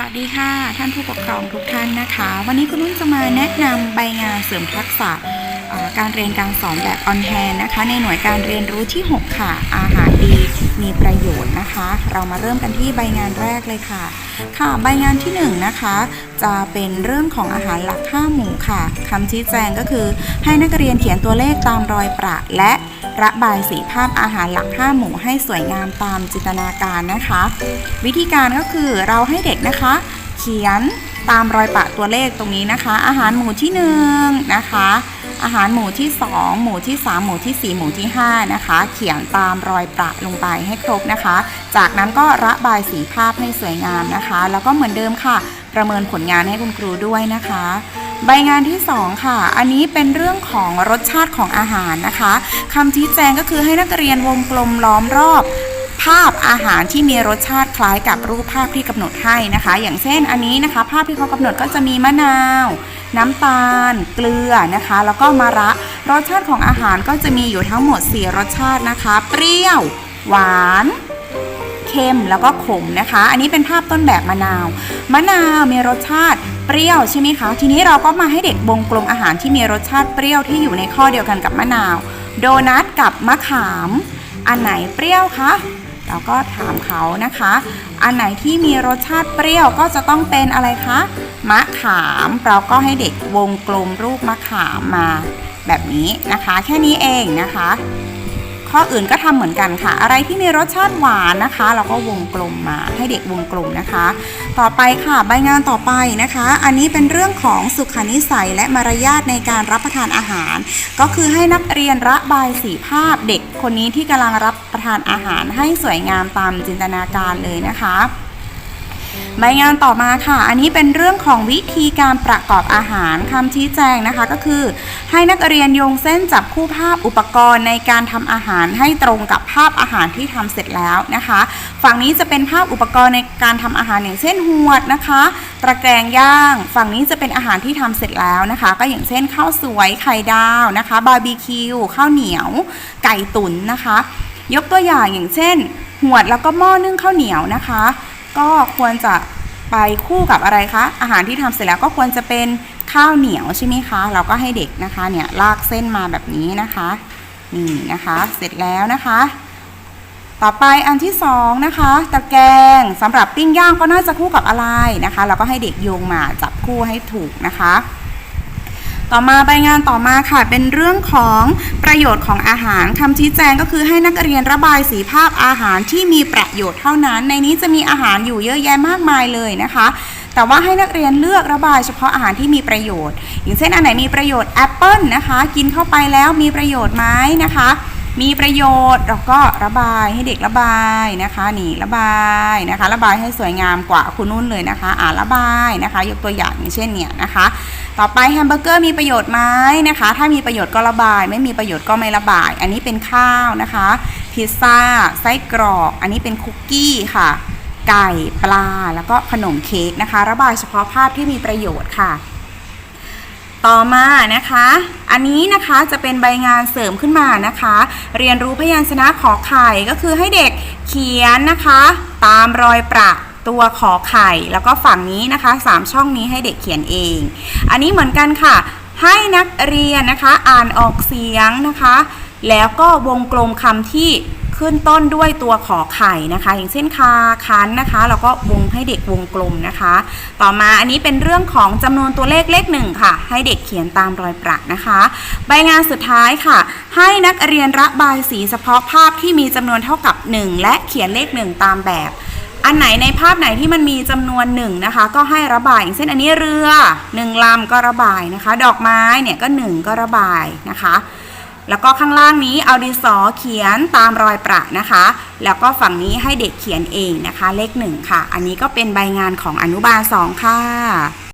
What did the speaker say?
สวัสดีค่ะท่านผู้ปกครองทุกท่านนะคะ วันนี้คุณนุ่นจะมาแนะนำใบงานเสริมทักษะการเรียนการสอนแบบออนแฮนนะคะ ในหน่วยการเรียนรู้ที่ 6 ค่ะ อาหารดีมีประโยชน์นะคะ เรามาเริ่มกันที่ใบงานแรกเลยค่ะ ค่ะใบงานที่1นงนะคะ จะเป็นเรื่องของอาหารหลัก5หมู่ค่ะคำชี้แจงก็คือให้นักเรียนเขียนตัวเลขตามรอยประและ ระบายสีภาพอาหารหลัก5หมู่ให้สวยงามตามจินตนาการนะคะ วิธีการก็คือเราให้เด็กนะคะ เขียนตามรอยปะตัวเลขตรงนี้นะคะ อาหารหมู่ที่1นะคะอาหารหมู่ที่ 2 หมู่ที่ 3 หมู่ที่ 4 หมู่ที่ 5 นะคะ เขียนตามรอยประลงไปให้ครบนะคะ จากนั้นก็ระบายสีภาพให้สวยงามนะคะ แล้วก็เหมือนเดิมค่ะ ประเมินผลงานให้คุณครูด้วยนะคะ ใบงานที่ 2 ค่ะ อันนี้เป็นเรื่องของรสชาติของอาหารนะคะคำชี้แจงก็คือให้นักเรียนวงกลมล้อมรอบภาพอาหารที่มีรสชาติคล้ายกับรูปภาพที่กำหนดให้นะคะ อย่างเช่นอันนี้นะคะ ภาพที่เขากำหนดก็จะมีมะนาว น้ำตาล เกลือนะคะ แล้วก็มะระรสชาติของอาหารก็จะมีอยู่ทั้งหมด 4 รสชาตินะคะ เปรี้ยว หวานเค็มแล้วก็ขมนะคะ อันนี้เป็นภาพต้นแบบมะนาว มะนาวมีรสชาติ เปรี้ยวใช่ไหมคะ ทีนี้เราก็มาให้เด็กวงกลมอาหารที่มีรสชาติเปรี้ยวที่อยู่ในข้อเดียวกันกับมะนาว โดนัทกับมะขาม อันไหนเปรี้ยวคะเราก็ถามเขานะคะ อันไหนที่มีรสชาติเปรี้ยวก็จะต้องเป็นอะไรคะ มะขาม เราก็ให้เด็กวงกลมรูปมะขามมา แบบนี้นะคะ แค่นี้เองนะคะ ข้ออื่นก็ทำเหมือนกันค่ะ อะไรที่มีรสชาติหวานนะคะ เราก็วงกลมมาให้เด็กวงกลมนะคะ ต่อไปค่ะใบงานต่อไปนะคะ อันนี้เป็นเรื่องของสุขนิสัยและมารยาทในการรับประทานอาหาร ก็คือให้นักเรียนระบายสีภาพเด็กคนนี้ที่กำลังรับประทานอาหารให้สวยงามตามจินตนาการเลยนะคะ ใบงานต่อมาค่ะ อันนี้เป็นเรื่องของวิธีการประกอบอาหารคำชี้แจงนะคะก็คือ ให้นักเรียนโยงเส้นจับคู่ภาพอุปกรณ์ในการทำอาหารให้ตรงกับภาพอาหารที่ทำเสร็จแล้วนะคะ ฝั่งนี้จะเป็นภาพอุปกรณ์ในการทำอาหารอย่างเช่นหวดนะคะ ตะแกรงย่าง ฝั่งนี้จะเป็นอาหารที่ทำเสร็จแล้วนะคะ ก็อย่างเช่นข้าวสวยไข่ดาวนะคะบาร์บีคิวข้าวเหนียว ไก่ตุ๋นนะคะ ยกตัวอย่างอย่างเช่นหวดแล้วก็หม้อนึ่งข้าวเหนียวนะคะ ก็ควรจะไปคู่กับอะไรคะ อาหารที่ทำเสร็จแล้วก็ควรจะเป็นข้าวเหนียวใช่ไหมคะ เราก็ให้เด็กนะคะเนี่ยลากเส้นมาแบบนี้นะคะ นี่นะคะ เสร็จแล้วนะคะ ต่อไปอันที่สองนะคะตะแกรงสำหรับปิ้งย่างก็น่าจะคู่กับอะไรนะคะ เราก็ให้เด็กโยงมาจับคู่ให้ถูกนะคะ ต่อมาใบงานต่อมาค่ะ เป็นเรื่องของประโยชน์ของอาหารคำชี้แจงก็คือให้นักเรียนระบายสีภาพอาหารที่มีประโยชน์เท่านั้น ในนี้จะมีอาหารอยู่เยอะแยะมากมายเลยนะคะแต่ว่าให้นักเรียนเลือกระบายเฉพาะอาหารที่มีประโยชน์ อย่างเช่นอันไหนมีประโยชน์แอปเปิลนะคะ กินเข้าไปแล้วมีประโยชน์ไหมนะคะ มีประโยชน์เราก็ระบายให้เด็กระบายนะคะนี่ระบายนะคะ ระบายให้สวยงามกว่าคุณนุ่นเลยนะคะอ่าระบายนะคะ ยกตัวอย่างอย่างเช่นเนี่ยนะคะ ต่อไปแฮมเบอร์เกอร์มีประโยชน์ไหมนะคะ ถ้ามีประโยชน์ก็ระบาย ไม่มีประโยชน์ก็ไม่ระบาย อันนี้เป็นข้าวนะคะพิซซ่าไส้กรอกอันนี้เป็นคุกกี้ค่ะไก่ปลาแล้วก็ขนมเค้กนะคะ ระบายเฉพาะภาพที่มีประโยชน์ค่ะ ต่อมานะคะ อันนี้นะคะจะเป็นใบงานเสริมขึ้นมานะคะ เรียนรู้พยัญชนะขอไข่ก็คือให้เด็กเขียนนะคะ ตามรอยประตัวขอไข่ แล้วก็ฝั่งนี้นะคะสามช่องนี้ให้เด็กเขียนเอง อันนี้เหมือนกันค่ะ ให้นักเรียนนะคะอ่านออกเสียงนะคะ แล้วก็วงกลมคำที่ ขึ้นต้นด้วยตัวขอไข่นะคะ อย่างเช่นคาคันนะคะ แล้วก็วงให้เด็กวงกลมนะคะ ต่อมาอันนี้เป็นเรื่องของจำนวนตัวเลขเลขหนึ่งค่ะ ให้เด็กเขียนตามรอยประนะคะ ใบงานสุดท้ายค่ะ ให้นักเรียนระบายสีเฉพาะภาพที่มีจำนวนเท่ากับ 1 และเขียนเลข 1 ตามแบบ อันไหนในภาพไหนที่มันมีจำนวนหนึ่งนะคะ ก็ให้ระบายอย่างเช่นอันนี้เรือหนึ่งลำก็ระบายนะคะ ดอกไม้เนี่ยก็หนึ่งก็ระบายนะคะ แล้วก็ข้างล่างนี้เอาดินสอเขียนตามรอยประนะคะ แล้วก็ฝั่งนี้ให้เด็กเขียนเองนะคะ เลขหนึ่งค่ะ อันนี้ก็เป็นใบงานของอนุบาลสองค่ะ